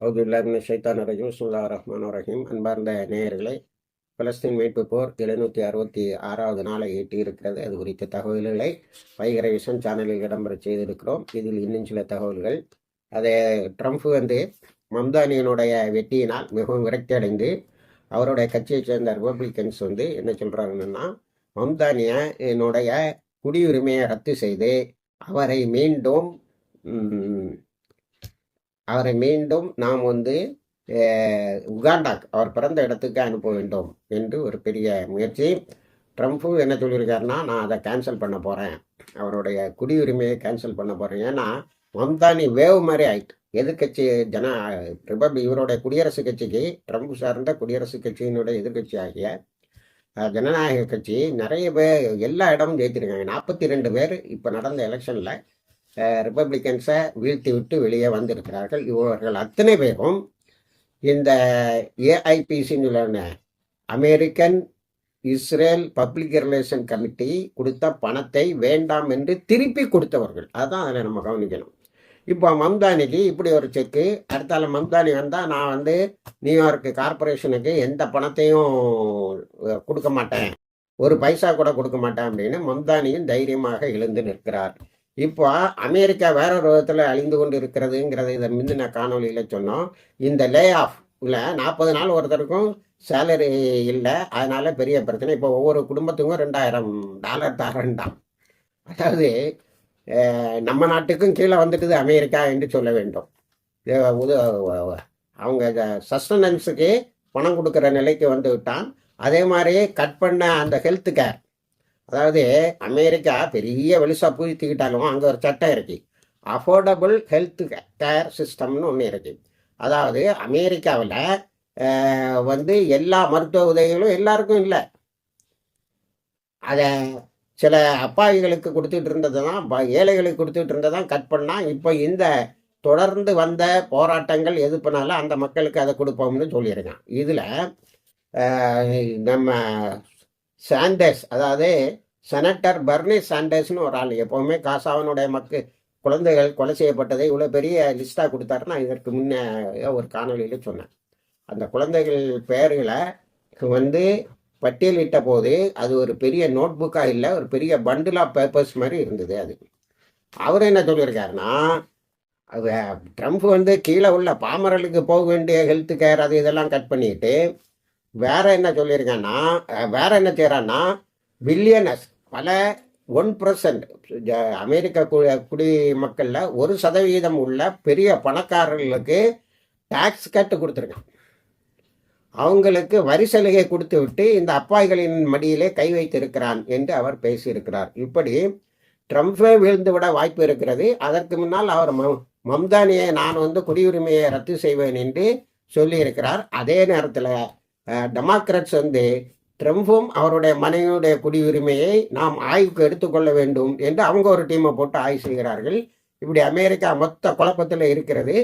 அவுதுல்லாமின் ஷைத்தான் ரஜீம். சுல்லா ரஹ்மான் ரஹீம். அன்பார்ந்த நேயர்களே பலஸ்தீன் மீட்பு போர் எழுநூற்றி அறுபத்தி ஆறாவது நாளை எட்டி இருக்கிறது அது குறித்த தகவல்களை வைகர விஷன் சேனலில் இடம்பெற செய்திருக்கிறோம். இதில் இன்னும் சில தகவல்கள். அதை ட்ரம்ப் வந்து மம்தானியனுடைய வெற்றியினால் மிகவும் விரக்தி அடைந்து அவருடைய கட்சியைச் சேர்ந்த ரிப்பப்ளிகன்ஸ் வந்து என்ன சொல்கிறாங்கன்னா மம்தானிய என்னுடைய குடியுரிமையை ரத்து செய்து அவரை மீண்டும் அவரை மீண்டும் நாம் வந்து அஹ், உகாண்டாக்கு அவர் பிறந்த இடத்துக்கு அனுப்ப வேண்டும் என்று ஒரு பெரிய முயற்சி. ட்ரம்ப்பு என்ன சொல்லியிருக்காருன்னா நான் அதை கேன்சல் பண்ண போகிறேன் அவருடைய குடியுரிமையை கேன்சல் பண்ண போகிறேன் ஏன்னா மம்தானி வேவ் மாதிரி ஆயிட்டு. எதிர்கட்சி ஜன ரிபப்ளிக் இவருடைய குடியரசுக் கட்சிக்கு ட்ரம்ப் சார்ந்த குடியரசுக் கட்சியினுடைய எதிர்க்கட்சி ஆகிய ஜனநாயக கட்சி நிறைய பேர் எல்லா இடமும் ஜெயித்திருக்காங்க. நாற்பத்தி ரெண்டு பேர் இப்போ நடந்த எலெக்ஷனில் ரிப்பப்ளிக்கன்ஸை வீழ்த்தி விட்டு வெளியே வந்திருக்கிறார்கள். இவர்கள் அத்தனை பேரும் இந்த ஏஐபிசின்னு American Israel public relation committee கொடுத்த பணத்தை வேண்டாம் என்று திருப்பி கொடுத்தவர்கள். அதுதான் அதில் நம்ம கவனிக்கணும். இப்போ மம்தானிக்கு இப்படி ஒரு செக்கு அடுத்தால மம்தானி வந்தால் நான் வந்து நியூயார்க் கார்பரேஷனுக்கு எந்த பணத்தையும் கொடுக்க மாட்டேன். ஒரு பைசா கூட கொடுக்க மாட்டேன் அப்படின்னு மம்தானியும் தைரியமாக எழுந்து நிற்கிறார். இப்போ அமெரிக்கா வேற ஒரு விதத்தில் அழிந்து கொண்டு இருக்கிறதுங்கிறத இதை முந்தின காணொலியில் சொன்னோம். இந்த லே ஆஃப் இல்லை நாற்பது நாள் ஒருத்தருக்கும் சேலரி இல்லை. அதனால பெரிய பிரச்சனை. இப்போ ஒவ்வொரு குடும்பத்துக்கும் ரெண்டாயிரம் டாலர் தரேன்டாம் அதாவது நம்ம நாட்டுக்கும் கீழே வந்துட்டுது அமெரிக்கா என்று சொல்ல வேண்டும். அவங்க சஸ்டனன்ஸுக்கு பணம் கொடுக்குற நிலைக்கு வந்து விட்டான் அதே மாதிரி கட் பண்ண அந்த ஹெல்த் கேர் அதாவது அமெரிக்கா பெரிய வெளிசா பூத்திக்கிட்டாலும் அங்கே ஒரு சட்டம் இருக்கு. அஃபோர்டபுள் ஹெல்த் கேர் சிஸ்டம்னு ஒன்று இருக்கு. அதாவது அமெரிக்காவில் வந்து எல்லா மருத்துவ உதவிகளும் எல்லாருக்கும் இல்லை. அதை சில அப்பாவிகளுக்கு கொடுத்துட்டு இருந்தது தான் ப- ஏழைகளுக்கு கொடுத்துட்டு இருந்ததான் கட் பண்ணால் இப்போ இந்த தொடர்ந்து வந்த போராட்டங்கள் எதுப்புனால அந்த மக்களுக்கு அதை கொடுப்போம்னு சொல்லியிருக்கான். இதில் நம்ம சாண்டர்ஸ் அதாவது செனட்டர் பர்னி சாண்டர்ஸ்னு ஒரு ஆள். எப்போவுமே காசாவனுடைய மக்கு குழந்தைகள் கொலை செய்யப்பட்டதை இவ்வளோ பெரிய லிஸ்ட்டாக கொடுத்தாரு நான் இதற்கு முன்னே ஒரு காணொலியில் சொன்னேன். அந்த குழந்தைகள் பெயர்களை வந்து பட்டியலிட்ட போது அது ஒரு பெரிய நோட் புக்காக இல்லை ஒரு பெரிய பண்டில் ஆஃப் பேப்பர்ஸ் மாதிரி இருந்தது அது. அவர் என்ன சொல்லியிருக்காருன்னா அது ட்ரம்ப் வந்து கீழே உள்ள பாமரலுக்கு போக வேண்டிய ஹெல்த் கேர் அது இதெல்லாம் கட் பண்ணிட்டு வேற என்ன சொல்லியிருக்கான்னா வேற என்ன செய்கிறான்னா பில்லியனஸ் பல ஒன் பர்சன்ட் அமெரிக்க கு குடிமக்களில் ஒரு சதவீதம் உள்ள பெரிய பணக்காரர்களுக்கு டாக்ஸ் கட்டு கொடுத்துருக்கான் அவங்களுக்கு வரி சலுகை கொடுத்து விட்டு இந்த அப்பாய்களின் மடியிலே கை வைத்திருக்கிறான் என்று அவர் பேசியிருக்கிறார். இப்படி ட்ரம்ப்பே விழுந்து விட வாய்ப்பு இருக்கிறது. அதற்கு முன்னால் அவர் மம்தானியை நான் வந்து குடியுரிமையை ரத்து செய்வேன் என்று சொல்லியிருக்கிறார். அதே நேரத்தில் டெமோக்ரட்ஸ் வந்து ட்ரம்ப்பும் அவருடைய மனைவியுடைய குடியுரிமையை நாம் ஆய்வுக்கு எடுத்துக்கொள்ள வேண்டும் என்று அவங்க ஒரு டீமை போட்டு ஆய்வு செய்கிறார்கள். இப்படி அமெரிக்கா மொத்த குழப்பத்தில் இருக்கிறது.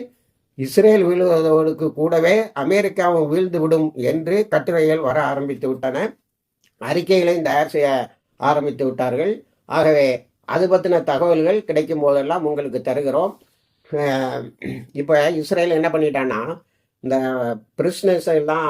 இஸ்ரேல் வீழ்வதோடு கூடவே அமெரிக்காவும் வீழ்ந்து விடும் என்று கட்டுரைகள் வர ஆரம்பித்து விட்டன. அறிக்கைகளையும் தயார் செய்ய ஆரம்பித்து விட்டார்கள். ஆகவே அது பற்றின தகவல்கள் கிடைக்கும் போதெல்லாம் உங்களுக்கு தருகிறோம். இப்போ இஸ்ரேல் என்ன பண்ணிட்டான்னா இந்த பிரிஸ்னஸ் எல்லாம்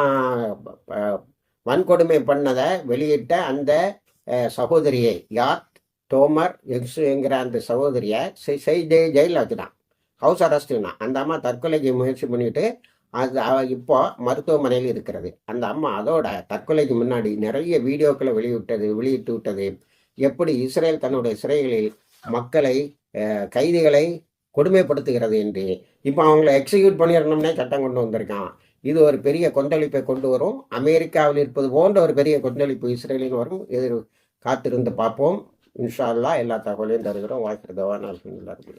வன்கொடுமை பண்ணதை வெளியிட்ட அந்த சகோதரியை யார்? தோமர் எக்ஸுங்கிற அந்த சகோதரியை செய் ஜெய் ஜெயிலில் வச்சுட்டான். ஹவுஸ் அரெஸ்ட்னா அந்த அம்மா தற்கொலைக்கு முயற்சி பண்ணிட்டு அது அவ- இப்போ மருத்துவமனையில் இருக்கிறது. அந்த அம்மா அதோட தற்கொலைக்கு முன்னாடி நிறைய வீடியோக்களை வெளியிட்டது வெளியிட்டு விட்டது. எப்படி இஸ்ரேல் தன்னுடைய சிறைகளில் மக்களை கைதிகளை கொடுமைப்படுத்துகிறது என்று. இப்போ அவங்கள எக்ஸிக்யூட் பண்ணிடணும்னே சட்டம் கொண்டு வந்திருக்கான். இது ஒரு பெரிய கொந்தளிப்பை கொண்டு வரும். அமெரிக்காவில் இருப்பது போன்ற ஒரு பெரிய கொந்தளிப்பு இஸ்ரேலில் வரும். எதிர் காத்திருந்து பார்ப்போம். இன்ஷா அல்லாஹ் எல்லா தகவலையும் தருகிறோம். வாய்க்கிறதவா நான்